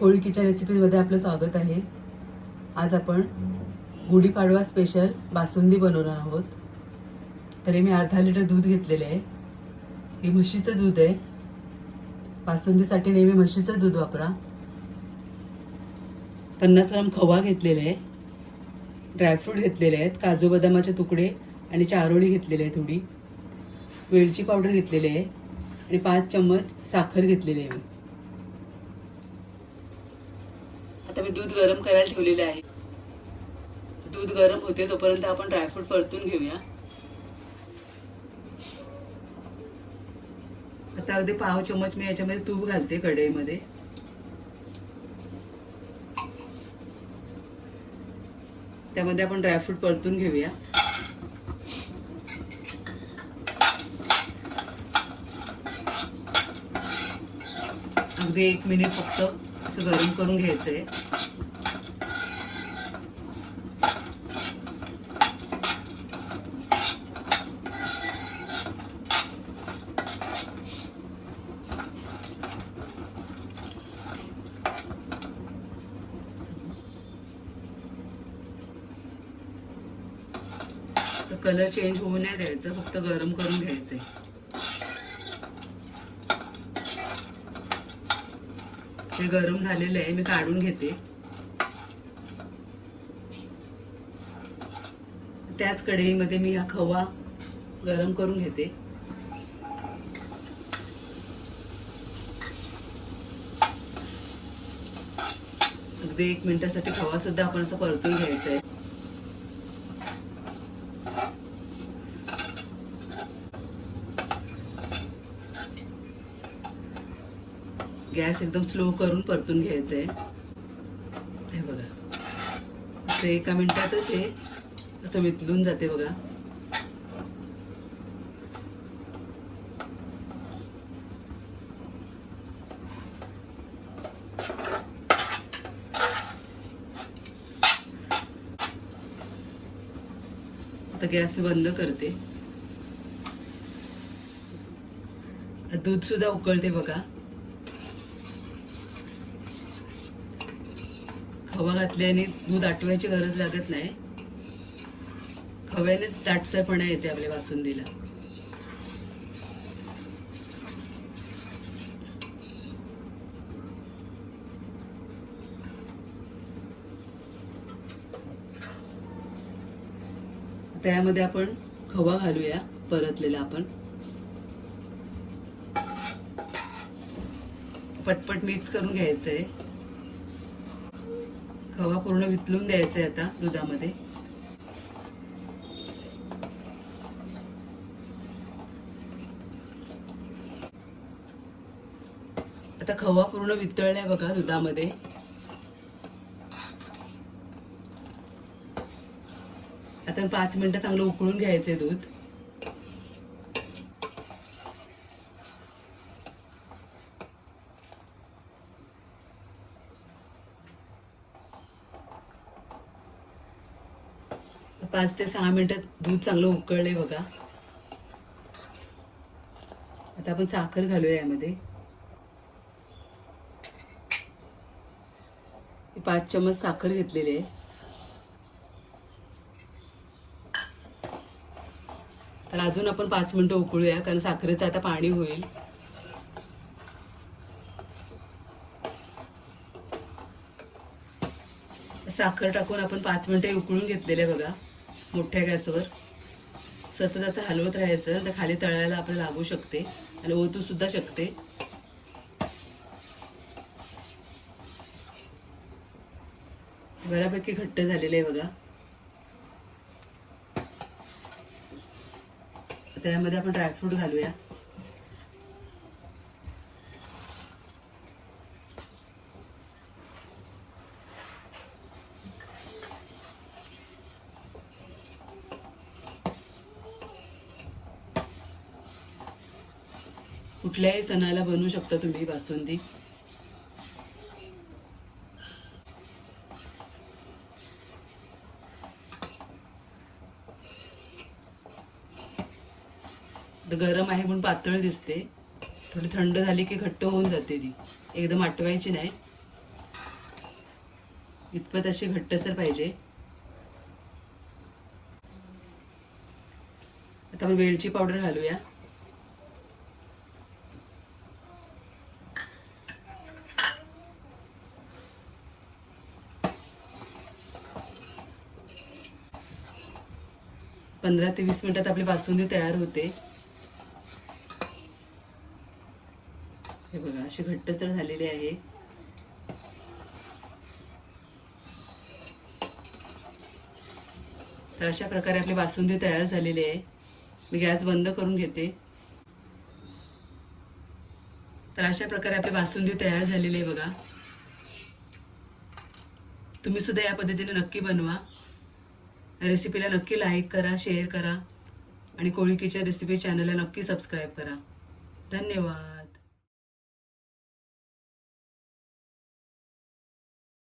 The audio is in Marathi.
कोळकीच्या रेसिपीमध्ये आपलं स्वागत आहे. आज आपण गुढीपाडवा स्पेशल बासुंदी बनवणार आहोत. तरी मी अर्धा लिटर दूध घेतलेले आहे. हे म्हशीचं दूध आहे. बासुंदीसाठी नेहमी म्हशीचं दूध वापरा. पन्नास ग्राम खवा घेतलेला आहे. ड्रायफ्रूट घेतलेले आहेत. काजू बदामाचे तुकडे आणि चारोळी घेतलेली आहे थोडी. वेलची पावडर घेतलेली आहे. आणि पाच चम्मच साखर घेतलेली आहे मी. आता मी दूध गरम करायला ठेवलेले आहे. दूध गरम होते तोपर्यंत आपण ड्रायफ्रूट परतून घेऊया. आता अगदी पाव चमच मी याच्यामध्ये तूप घालते कढईमध्ये. त्यामध्ये आपण ड्रायफ्रूट परतून घेऊया. अगदी एक मिनिट फक्त असं गरम करून घ्यायचं आहे तर कलर चेंज होऊ नाही द्यायचं फक्त गरम करून घ्यायचंय. ते गरम झालेलं आहे मी काढून घेते. त्याच कढईमध्ये मी हा खवा गरम करून घेते. अगदी एक मिनिटासाठी खवा सुद्धा आपण असं परतून घ्यायचा आहे गॅस एकदम स्लो करून परतून घ्यायचं आहे हे बघा. असं एका मिनटातच हे असं वितलून जाते बघा. आता गॅस बंद करते. दूध सुद्धा उकळते बघा. खवा घातल्याने दूध आटवायची गरज लागत नाही. खव्याने दाटसरपणा येते आपल्या बासुंदीला त्यामध्ये आपण खवा घालूया परतलेला आपण. पटपट मिक्स करून घ्यायचं आहे खवा पूर्ण वितलून द्यायचा आहे आता दुधामध्ये. आता खवा पूर्ण वितळलाय बघा दुधामध्ये. आता पाच मिनिटं चांगलं उकळून घ्यायचंय दूध. पाच ते सहा मिनिटात दूध चांगलं उकळलंय बघा. आता आपण साखर घालूया यामध्ये. पाच चमच साखर घेतलेली आहे. तर अजून आपण पाच मिनिटं उकळूया कारण साखरेचं आता पाणी होईल. साखर टाकून आपण पाच मिनिटं उकळून घेतलेले बघा. मोठ्या गॅसवर. सतत असं हलवत राहायचं तर खाली तळायला आपल्याला लागू शकते आणि ओतू सुद्धा शकते. बऱ्यापैकी घट्ट झालेले आहे बघा. त्यामध्ये आपण ड्रायफ्रूट घालूया. कुठल्याही सणाला बनवू शकता तुम्ही बासुंदी? गरम आहे म्हणून पातळ दिसते. थोडी थंड झाली की घट्ट होऊन जाते ती. एकदम आटवायची नाही. इतपत अशी घट्टसर पाहिजे. आता आपण वेलची पावडर घालूया. पंधरा ते वीस मिनिटात आपली बासुंदी तयार होते. हे बघा अशी घट्टसर झालेली आहे. तर अशा प्रकारे आपली बासुंदी तयार झालेली आहे. मी गॅस बंद करून घेते. तर अशा प्रकारे आपली बासुंदी तयार झालेली आहे बघा. तुम्ही सुद्धा या पद्धतीने नक्की बनवा. रेसिपीला नक्की लाईक करा शेअर करा आणि कोळी किचन रेसिपी चॅनलला नक्की सबस्क्राईब करा. धन्यवाद.